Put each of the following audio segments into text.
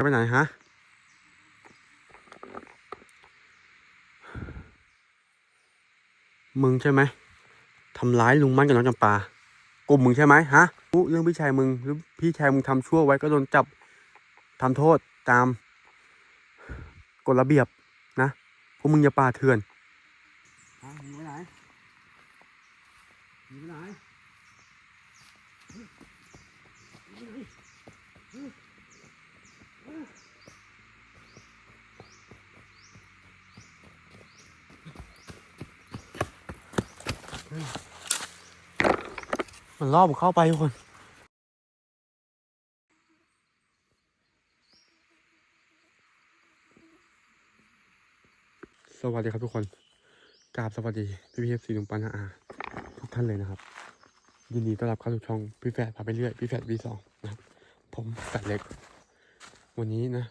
จะไปไหนฮะ มึงใช่ไหมทำร้ายลุงมั่นกับน้องจำปากลุ่มมึงใช่ไหมฮะรู้เรื่องพี่ชายมึงหรือพี่ชายมึงทำชั่วไว้ก็โดนจับทำโทษตามกฎระเบียบนะพวกมึงอย่าป่าเถื่อนฮะมึงไปไหนมึงไปไหน มันล่อผมเข้าไปทุกคนสวัสดีครับทุกคนกราบสวัสดีพี่พีเอฟซีลุงปันอาทุกท่านเลยนะครับ ยินดีต้อนรับเข้าสู่ช่องพี่แฟดพาไปเรื่อยพี่แฟดวีสองนะครับ ผมแฟดเล็ก วันนี้นะ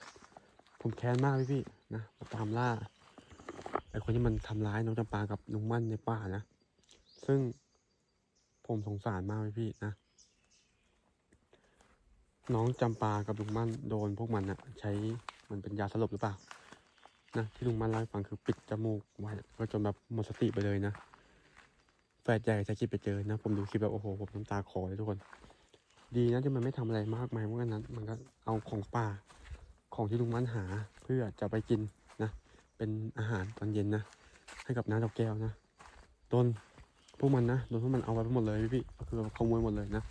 ผมแค้นมากพี่พี่นะมาตามล่าไอ้คนที่มันทำร้ายน้องจำปากับลุงมั่นในป่านะ ซึ่ง ผมสงสารมากเลยพี่นะ น้องจำปากับลุงมั่นโดนพวกมันอะใช้มันเป็นยาสลบหรือเปล่า นะที่ลุงมั่นเล่าให้ฟังคือปิดจมูกไว้ก็จนแบบหมดสติไปเลยนะแฟนใหญ่จะคิดไปเจอนะ ผมดูคลิปแบบโอ้โหผมน้ำตาคอเลยทุกคน ดีนะที่มันไม่ทำอะไรมากมายเพราะงั้น มันก็เอาของป่าของที่ลุงมั่นหาเพื่อจะไปกินนะ เป็นอาหารตอนเย็นนะ ให้กับน้าดอกแก้วนะโดน พวกมันนะโดนพวกมันเอาไปหมดเลยพี่คือขโมยหมดเลยนะ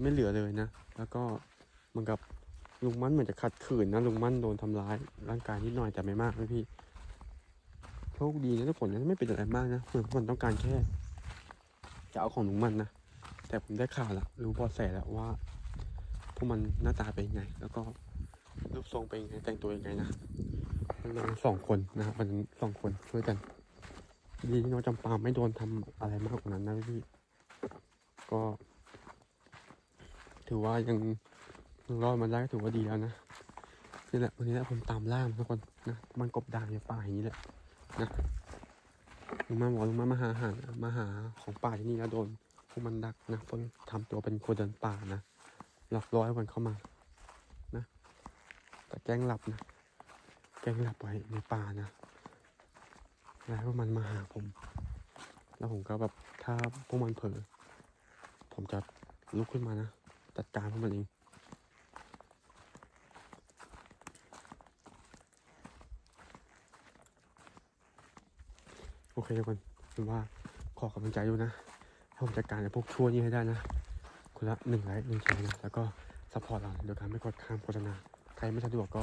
ไม่เหลือเลยนะ แล้วก็เหมือนกับลุงมั่นเหมือนจะขัดขืนนะลุงมั่นโดนทำร้าย ร่างกายนิดหน่อยแต่ไม่มากนะพี่โชคดีนะทุกคนนะไม่เป็นอะไรมากนะเหมือนพวกมันต้องการแค่จะเอาของลุงมั่นนะแต่ผมได้ข่าวแล้วรู้บอแสแล้วว่าพวกมันหน้าตาเป็นยังไง แล้วก็รูปทรงเป็นยังไงแต่งตัวยังไงนะมันสองคนนะครับมันสองคนช่วยกัน ดีที่น้องจำปาไม่โดนทำอะไรมากกว่านั้นนะพี่ ก็ ถือว่ายังรอดมาได้ก็ถือว่าดีแล้วนะนี่แหละวันนี้แหละผมตามล่ามทุกคนนะมันกบดานอยู่ป่าอย่างนี้แหละนะลุงมาบอกลุงมามาหาอาหารมาหาของป่าที่นี่แล้วโดนพวกมันดักนะพวกทำตัวเป็นคนเดินป่านะหลอกล่อให้มันเข้ามานะแต่แกล้งหลับนะแกล้งหลับไว้ในป่านะ แล้วพวกมันมาหาผม แล้วผมก็แบบถ้าพวกมันเผลอผมจะลุกขึ้นมานะจัดการพวกมันเองโอเคทุกคนผมว่าขอกำลังใจด้วยนะให้ผมจัดการไอ้พวกชั่วนี้ให้ได้นะคนละหนึ่งไลค์หนึ่งแชร์นะแล้วก็ซัพพอร์ตเราโดยการไม่กดข้ามโฆษณาใครไม่สะดวกก็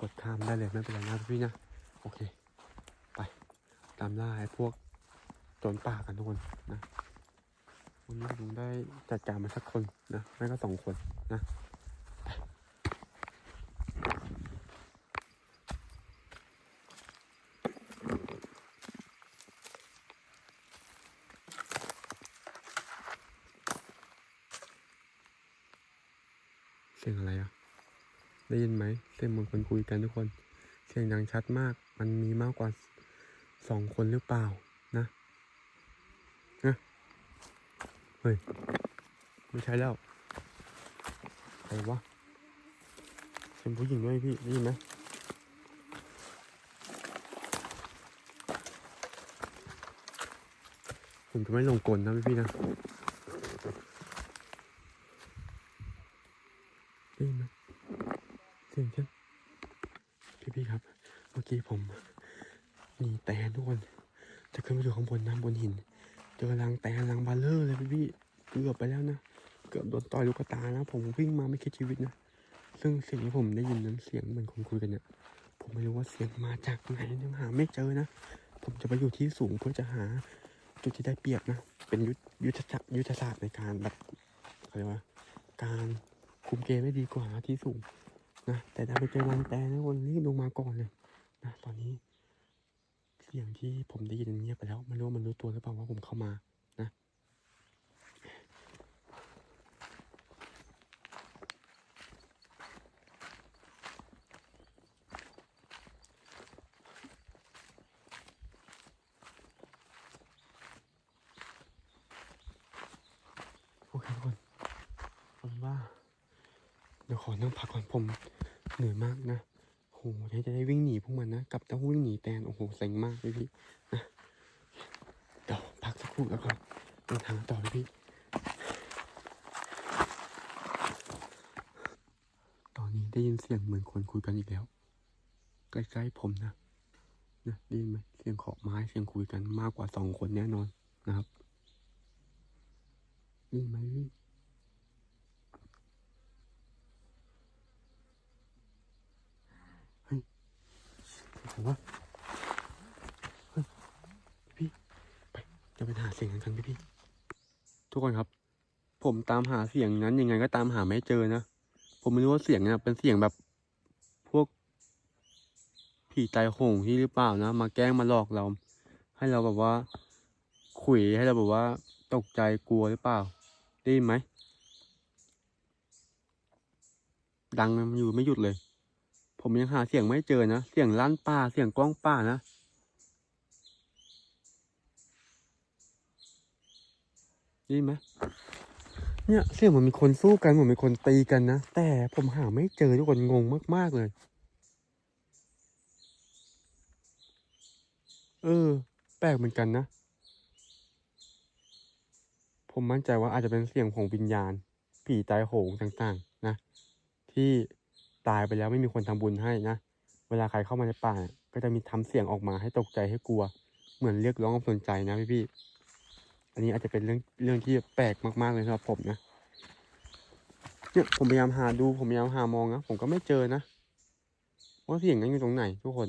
กดข้ามได้เลยไม่เป็นไรนะพี่นะ โอเค ตามล่าไอ้พวกโจรป่ากันทุกคนนะวันนี้ผมได้จัดการมาสักคนนะไม่ก็สองคนนะเสียงอะไรอะ ได้ยินไหม เสียงเหมือนคนคุยกันทุกคน เสียงดังชัดมาก มันมีมากกว่า สองคนหรือเปล่านะนะเฮ้ย ไม่ใช่แล้วใครวะเป็นผู้หญิงด้วยพี่ได้ยินไหมผมจะไม่ลงกลนะพี่พี่นะได้ยินไหมเสียงฉันพี่พี่ๆครับ เมื่อกี้ผม มีแตนทุกคน จะขึ้นไปดูข้างบนน้ำบนหิน เจอรังแตนรังบาเลอร์เลยพี่พี่เกือบไปแล้วนะ เกือบโดนต่อยลูกตานะ ผมวิ่งมาไม่คิดชีวิตนะ ซึ่งเสียงที่ผมได้ยินนั้นเสียงเหมือนคนคุยกันเนี่ย ผมไม่รู้ว่าเสียงมาจากไหนยังหาไม่เจอนะ ผมจะไปอยู่ที่สูงเพื่อจะหาจุดที่ได้เปรียบนะ เป็นยุทธยุทธศาสตร์ยุทธศาสตร์ในการแบบอะไรยกว่าการคุมเกมได้ดีกว่าที่สูงนะ แต่ถ้าไปเจอรังแตนนะวันนี้ลงมาก่อนเลยนะตอนนี้ เสียงที่ผมได้ยินเงียบไปแล้วไม่รู้ว่ามันรู้ตัวหรือเปล่าว่าผมเข้ามานะโอเคทุกคนผมว่า เดี๋ยวขอนั่งพักก่อนผมเหนื่อยมากนะ จะได้วิ่งหนีพวกมันนะ กับต้องวิ่งหนีแตน โอ้โหเซ็งมากพี่พี่นะเดี๋ยวพักสักครู่แล้วก็เดินทางต่อพี่พี่ ตอนนี้ได้ยินเสียงเหมือนคนคุยกันอีกแล้ว ใกล้ๆผมนะ นะได้ยินไหมเสียงเคาะไม้เสียงคุยกันมากกว่าสองคนแน่นอนนะครับได้ยินไหมพี่ ผมว่าพี่ไปจะไปหาเสียงกันพี่พี่ทุกคนครับ ผมตามหาเสียงนั้นยังไงก็ตามหาไม่เจอนะผมไม่รู้ว่าเสียงนั้นเป็นเสียงแบบพวกผีตายโหงที่หรือเปล่านะมาแกล้งมาหลอกเรา ให้เราแบบว่าขุยให้เราแบบว่าตกใจกลัวหรือเปล่าได้ยินไหมดังมันอยู่ไม่หยุดเลย ผมยังหาเสียงไม่เจอนะ เสียงลั่นป่า เสียงกล้องป่านะได้ยินไหมเนี่ยเสียงเหมือนมีคนสู้กันเหมือนมีคนตีกันนะ แต่ผมหาไม่เจอทุกคนงงมากๆเลย เออ แปลกเหมือนกันนะ ผมมั่นใจว่าอาจจะเป็นเสียงของวิญญาณ ผีตายโหงต่างๆ นะ ที่ ตายไปแล้วไม่มีคนทำบุญให้นะ เวลาใครเข้ามาในป่า ก็จะมีทำเสียงออกมาให้ตกใจให้กลัว เหมือนเรียกร้องความสนใจนะพี่ๆอันนี้อาจจะเป็นเรื่องเรื่องที่แปลกมากๆเลยสำหรับผมนะเนี่ยผมพยายามหาดูผมพยายามหามองนะผมก็ไม่เจอนะว่าเสียงนั้นอยู่ตรงไหนทุกคน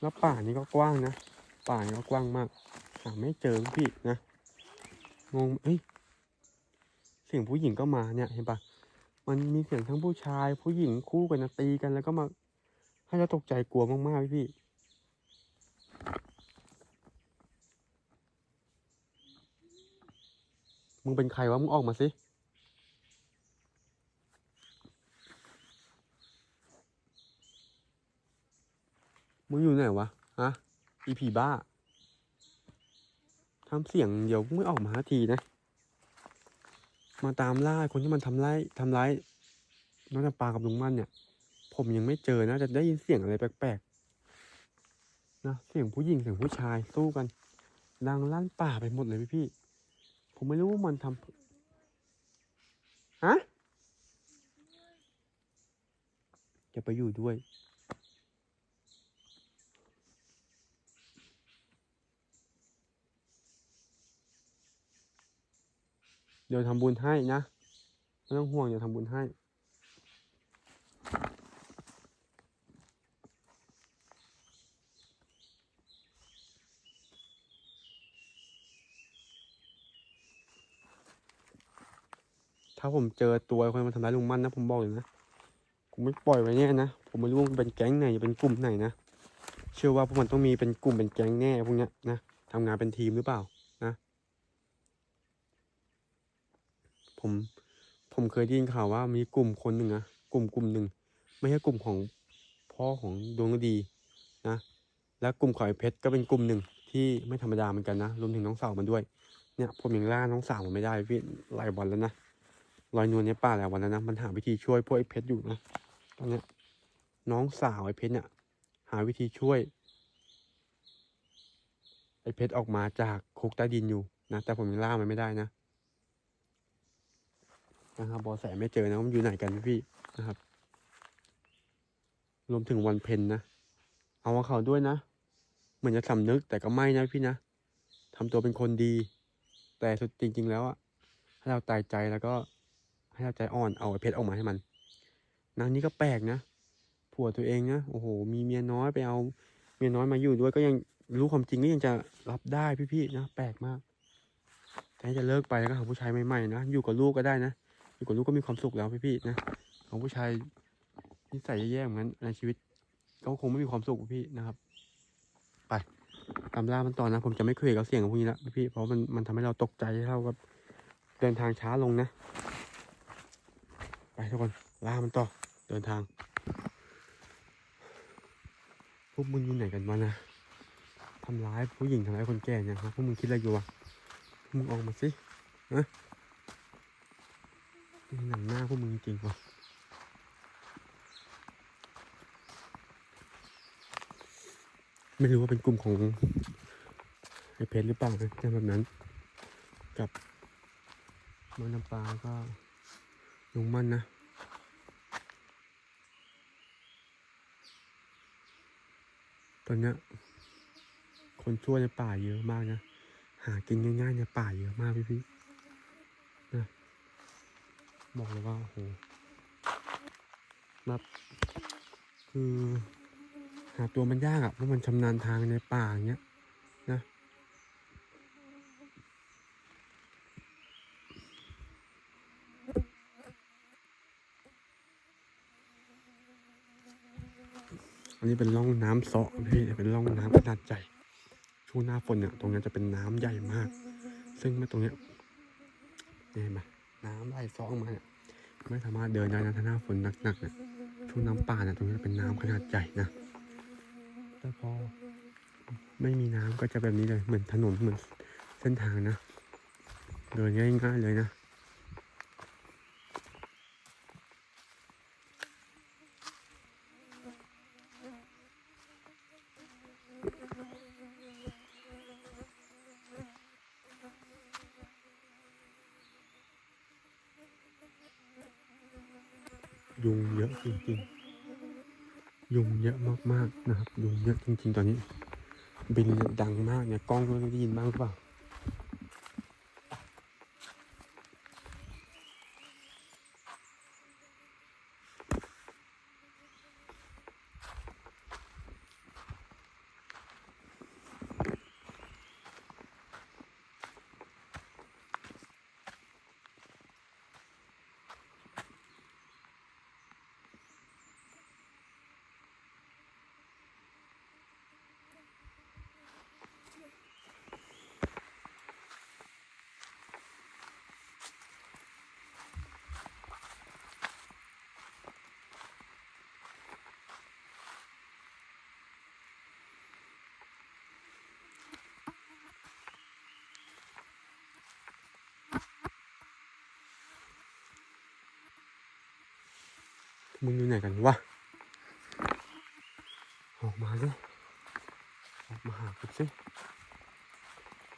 แล้วป่านี้ก็กว้างนะ ป่านี้ก็กว้างมากหาไม่เจอพี่นะ งงเอ้ยเสียงผู้หญิงก็มาเนี่ยเห็นปะมันมีเสียงทั้งผู้ชาย ผู้หญิงคู่กันนะตีกันแล้วก็มาให้เราตกใจกลัวมากๆพี่มึงเป็นใครวะมึงออกมาสิมึงอยู่ไหนวะฮะอีผีบ้า ทำเสียงเดี๋ยวไม่ออกมาทีนะ มาตามล่าคนที่มันทำร้ายทำร้ายน้องจำปากับลุงมั่นเนี่ย ผมยังไม่เจอนะจะได้ยินเสียงอะไรแปลกๆนะเสียงผู้หญิงเสียงผู้ชายสู้กัน ดังลั่นป่าไปหมดเลยพี่พี่ผมไม่รู้ว่ามันทำฮะจะไปอยู่ด้วย เดี๋ยวทำบุญให้นะไม่ต้องห่วงเดี๋ยวทำบุญให้ ถ้าผมเจอตัวคนมาทำร้ายลุงมั่นนะ ผมบอกเลยนะ ผมไม่ปล่อยไว้แน่นะ ผมไม่รู้ว่าเป็นแก๊งไหนเป็นกลุ่มไหนนะ เชื่อว่าพวกมันต้องมีเป็นกลุ่มเป็นแก๊งแน่พวกเนี้ยนะทำงานเป็นทีมหรือเปล่านะ ผมผมเคยได้ยินข่าวว่ามีกลุ่มคนหนึ่งนะกลุ่มกลุ่มหนึ่งไม่ใช่กลุ่มของพ่อของดวงดีนะและกลุ่มของไอ้เพชรก็เป็นกลุ่มหนึ่งที่ไม่ธรรมดาเหมือนกันนะรวมถึงน้องสาวมันด้วยเนี่ยผมยังล่าน้องสาวมันไม่ได้พี่หลายวันแล้วนะลอยนวลในป่าหลายวันแล้วนะมันหาวิธีช่วยพวกไอ้เพชรอยู่นะตอนนี้น้องสาวไอ้เพชรเนี่ยหาวิธีช่วย ไอ้เพชรออกมาจากคุกใต้ดินอยู่นะแต่ผมยังล่ามันไม่ได้นะ นะครับบอแสไม่เจอนะมันอยู่ไหนกันพี่นะครับ รวมถึงวันเพ็ญนะ เอาว่าเขาด้วยนะ เหมือนจะสำนึกแต่ก็ไม่นะพี่นะทำตัวเป็นคนดี แต่สุดจริง ๆ แล้วอะให้เราตายใจแล้วก็ให้เราใจอ่อนเอาไอ้เพชรออกมาให้มัน นางนี้ก็แปลกนะผัวตัวเองนะโอ้โห มีเมียน้อยไปเอา เมียน้อยมาอยู่ด้วยก็ยังรู้ความจริงก็ยังจะรับได้พี่ๆนะแปลกมากแต่จะเลิกไปแล้วก็หาผู้ชายใหม่ๆนะอยู่กับลูกก็ได้นะ อยู่กับลูกก็มีความสุขแล้วพี่ๆนะของผู้ชายนิสัยแย่ๆเหมือนกันในชีวิตก็คงไม่มีความสุขพี่นะครับ ไปตามล่ามันต่อนะ ผมจะไม่คุยกับเสียงของพวกนี้ละพี่เพราะมันมันทำให้เราตกใจเท่ากับเดินทางช้าลงนะ ไปทุกคนล่ามันต่อเดินทางพวกมึงอยู่ไหนกันวะนะทำร้ายผู้หญิงทำร้ายคนแก่เนี่ยครับพวกมึงคิดอะไรอยู่วะมึงออกมาสินะ หนังหน้าพวกมึงจริงวะไม่รู้ว่าเป็นกลุ่มของไอเพชรหรือเปล่านะแต่แบบนั้น กับน้องน้ำปลาก็ลุงมันนะตอนเนี้ยคนชั่วในป่าเยอะมากนะ หากินง่ายๆในป่าเยอะมากพี่พี่ บอกเลยว่าโอ้โหแบบคือ หาตัวมันยากอะเพราะมันชำนาญทางในป่าอย่างเงี้ยนะอันนี้เป็นร่องน้ำเสาะพี่เป็นร่องน้ำขนาดใหญ่ช่วงหน้าฝนเนี่ยตรงนี้จะเป็นน้ำใหญ่มาก ซึ่งเมื่อตรงเนี้ยเนี่ยเห็นไหม น้ำไหลซองมาเนี่ยไม่สามารถเดินได้นะถ้าหน้าฝนหนักๆเนี่ยช่วงน้ำป่าเนี่ยตรงนี้เป็นน้ำขนาดใหญ่นะแต่พอไม่มีน้ำก็จะแบบนี้เลยเหมือนถนนเหมือนเส้นทางนะเดินง่ายๆเลยนะ ยุงเยอะ จริงๆ ยุงเยอะมากๆนะครับ ยุงเยอะจริงๆ ตอนนี้ บินดังมากเนี่ย กล้องก็ได้ยินบ้างหรือเปล่า มึงอยู่ไหนกันวะ ออกมาสิออกมาหากูสิ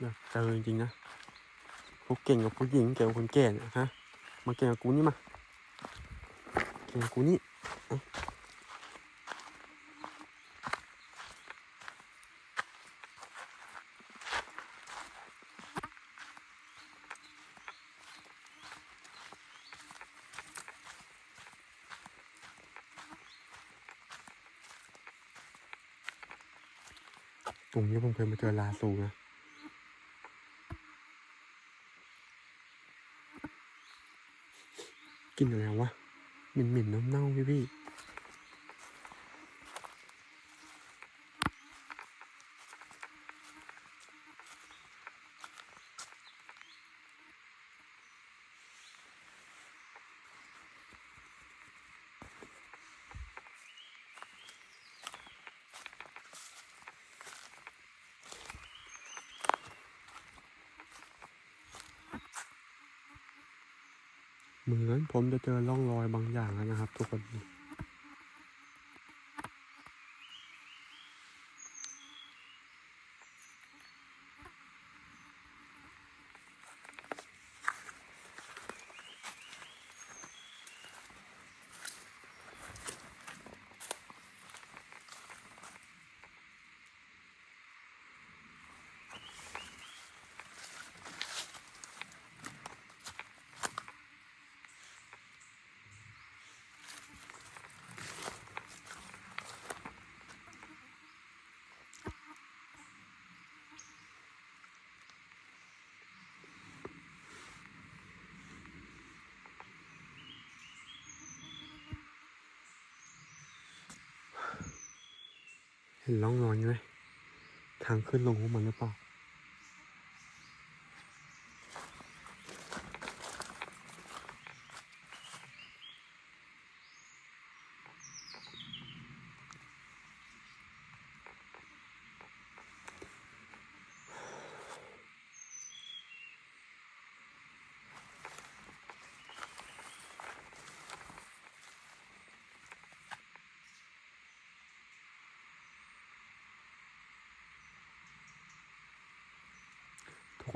อยากเจอจริงๆนะพวกเก่งกับผู้หญิงเก่งกับคนแก่เนี่ยฮะ มาเก่งกับกูนี่มา เก่งกับกูนี่เอาตรงนี้ผม เคยมาเจอลาซูนะกินอะไรวะหมิ่นเหม็นๆเน่าพี่พี่เหมือนผมจะเจอร่องรอยบางอย่างแล้วนะครับ ทุกคน เห็นร่องรอยไหมทางขึ้นลงของมันหรือเปล่า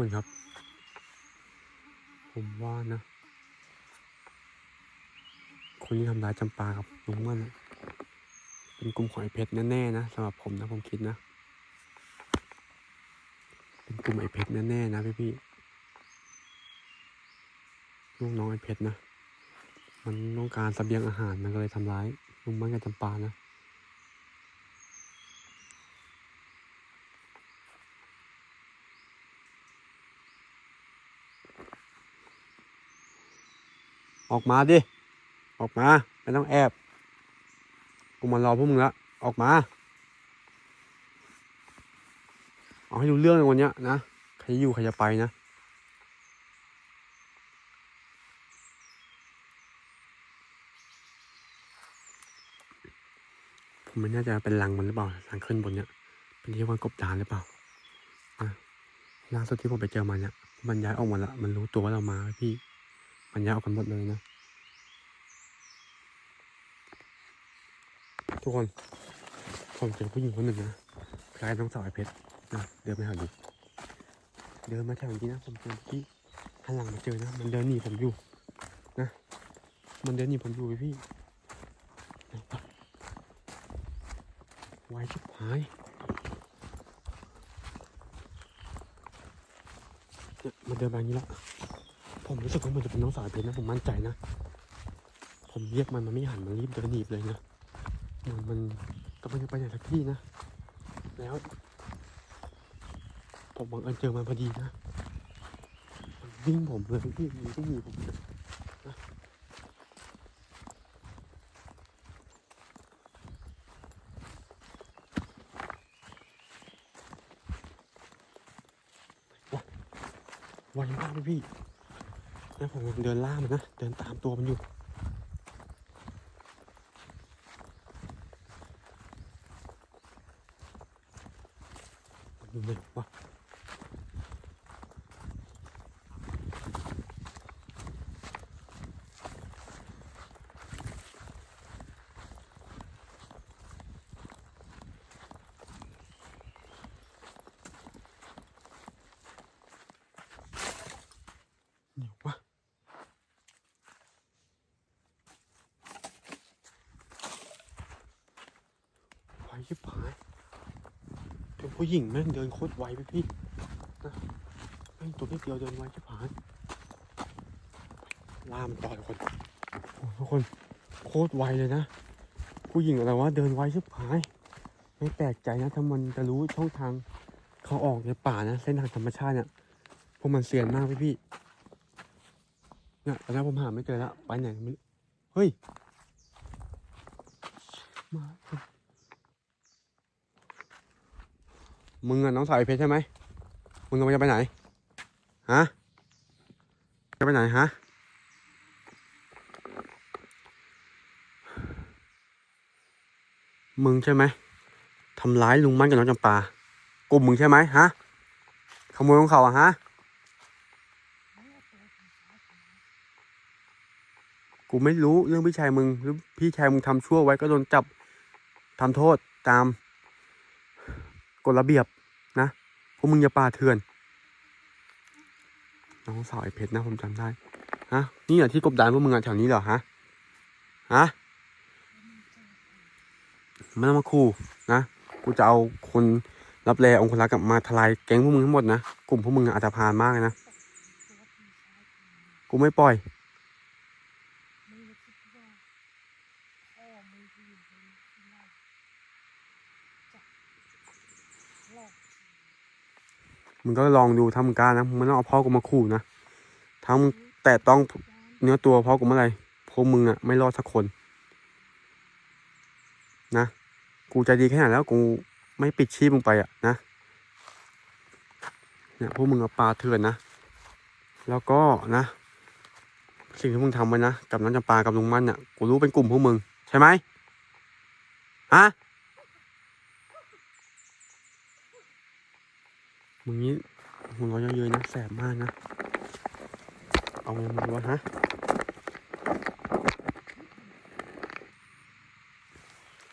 คนครับ ผมว่านะ คนที่ทำร้ายจำปากับลุงมันน่ะเป็นกลุ่มของไอเพชรแน่ๆนะสำหรับผมนะผมคิดนะ เป็นกลุ่มไอเพชรแน่ๆนะพี่พี่ๆลูกน้องไอ้เพชรนะ มันต้องการเสบียงอาหารมันก็เลยทำร้ายลุงมันกับจำปานะ ออกมาดิ ออกมา ไม่ต้องแอบ กูมารอพวกมึงละ ออกมา เอาให้รู้เรื่องในวันนี้นะ ใครจะอยู่ใครจะไปนะ ผมไม่แน่ใจว่าเป็นรังมันหรือเปล่าทางขึ้นบนเนี้ย เป็นที่วางกบดานหรือเปล่าอะล่าสุดที่ผมไปเจอมันเนี่ยมันย้ายออกหมดละ มันรู้ตัวว่าเรามาพี่ มันยายออกกันหมดเลยนะ ทุกคนผมเจอผู้หญิงคนหนึ่งนะคล้ายน้องสาวไอเพชรนะเดินไปหาดูเดินมาแถวนี้นะผมเจอที่หันหลังมาเจอนะ มันเดินหนีผมอยู่นะ มันเดินหนีผมอยู่พี่ไวะไวชิบหายเนี่ยมันเดินมาอย่างนี้ละ ผมรู้สึกว่ามันจะเป็นน้องสาวไอเพชรนะผมมั่นใจนะ ผมเรียกมันมันไม่หันมันรีบเดินหนีบเลยนะมือนมันกำลังจะไปไหนสักที่นะ แล้ว ผมบังเอิญเจอมันพอดีนะมันวิ่งผมเลยพี่มันวิ่งหนีผมเลยนะว้าไวมากเลยพี่ แล้วผมกำลังเดินล่ามันนะ เดินตามตัวมันอยู่ดูเลยว่าเดี๋ยววะไว ชิบหายเป็นผู้หญิงแม่งเดินโคตรไวไปพี่นะแม่งตัวนิดเดียวเดินไวชิบหายล่ามนต่อทุกคนโอ้ทุกคนโคตรไวเลยนะ ผู้หญิงอะไรวะเดินไวชิบหาย ไม่แปลกใจนะถ้ามันจะรู้ช่องทางเขาออกในป่านะเส้นทางธรรมชาติเนี่ยพวกมันเซียนมากพี่พี่เนี่ยตอนนี้ผมหาไม่เจอแล้วไปไหนไม่เฮ้ย มา มึงอะน้องสาวไอเพชรใช่ไหมมึงกำลังจะไปไหนฮะจะไปไหนฮะมึงใช่ไหมทำร้ายลุงมั่นกับน้องจำปากลุ่มมึงใช่ไหมฮะขโมยของเขาอะฮะกูไม่รู้เรื่องพี่ชายมึงหรือพี่ชายมึงทำชั่วไว้ก็โดนจับทำโทษตาม กฎระเบียบนะพวกมึงอย่าป่าเถื่อน น้องสาวไอ้เพชรนะผมจำได้ฮะนี่เหรอที่กบดานพวกมึงอะแถวนี้เหรอฮะฮะไม่ต้องมาขู่นะกูจะเอาคนรับแลองค์คนรักกลับมาทลายแก๊งพวกมึงทั้งหมดนะกลุ่มพวกมึงอะอันตรพานมากนะกูไม่ปล่อย ไม่ได้คิดว่าพ่อมีผู้หญิงคนนี้ที่ไล่จะหลอก มึงก็ลองดูถ้ามึงกล้านะมึงต้องเอาพ่อกูมาขู่นะถ้ามึงแตะต้องเนื้อตัวพ่อกูเมื่อไรพวกมึงอะไม่รอดสักคน นะกูใจดีแค่ไหนแล้วกูไม่ปิดชีพมึงไปอะนะเนี่ยพวกมึงเอาปลาเถื่อนนะแล้วก็นะ สิ่งที่มึงทำไว้นะกับน้องจำปากับลุงมั่นเนี่ยกูรู้เป็นกลุ่มพวกมึงใช่ไหมฮะ มึงนี้หัวเราะเยอะๆนะแสบมากนะ เอาไงมึงวะฮะ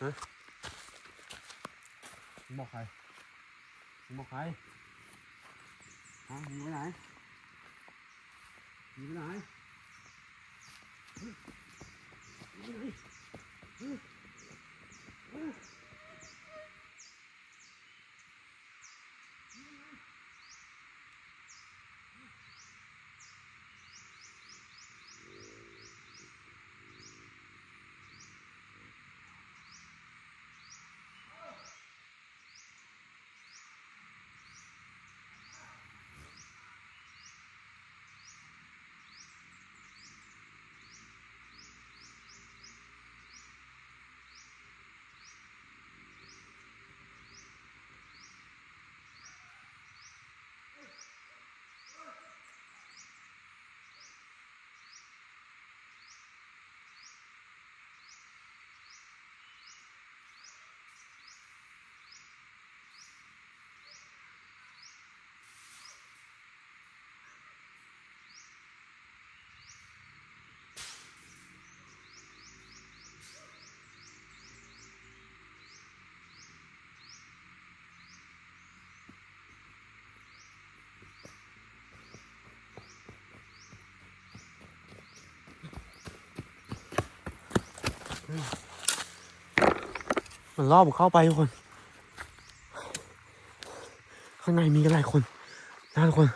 ฮะมึงบอกใครมึงบอกใครฮะหนีไปไหนหนีไปไหนหนีไปไหน มันล่อผมเข้าไปทุกคน ข้างในมีกันหลายคนนะทุกคน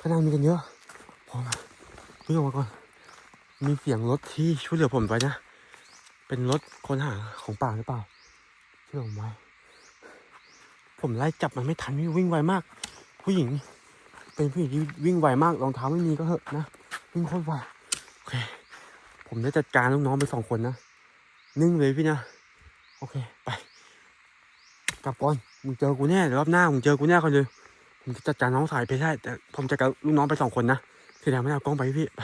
ข้างในมีกันเยอะผมวิ่งออกมาก่อน มีเสียงรถที่ช่วยเหลือผมไว้นะ เป็นรถคนหาของป่าหรือเปล่าที่ผมไว้ ผมไล่จับมันไม่ทันวิ่งไวมาก ผู้หญิง เป็นผู้หญิงที่วิ่งไวมากรองเท้าไม่มีก็เหอะนะวิ่งโคตรไวโอเค ผมได้จัดการลูกน้องไปสองคนนะนิ่งเลยพี่นะ โอเค ไป กลับก่อนมึงเจอกูแน่เดี๋ยวรอบหน้ามึงเจอกูแน่คนเลยผมจะจัดการน้องสายเพชรได้แต่ผมจะกับลูกน้องไปสองคนนะที่เหลือไม่เอากล้องไปพี่ไป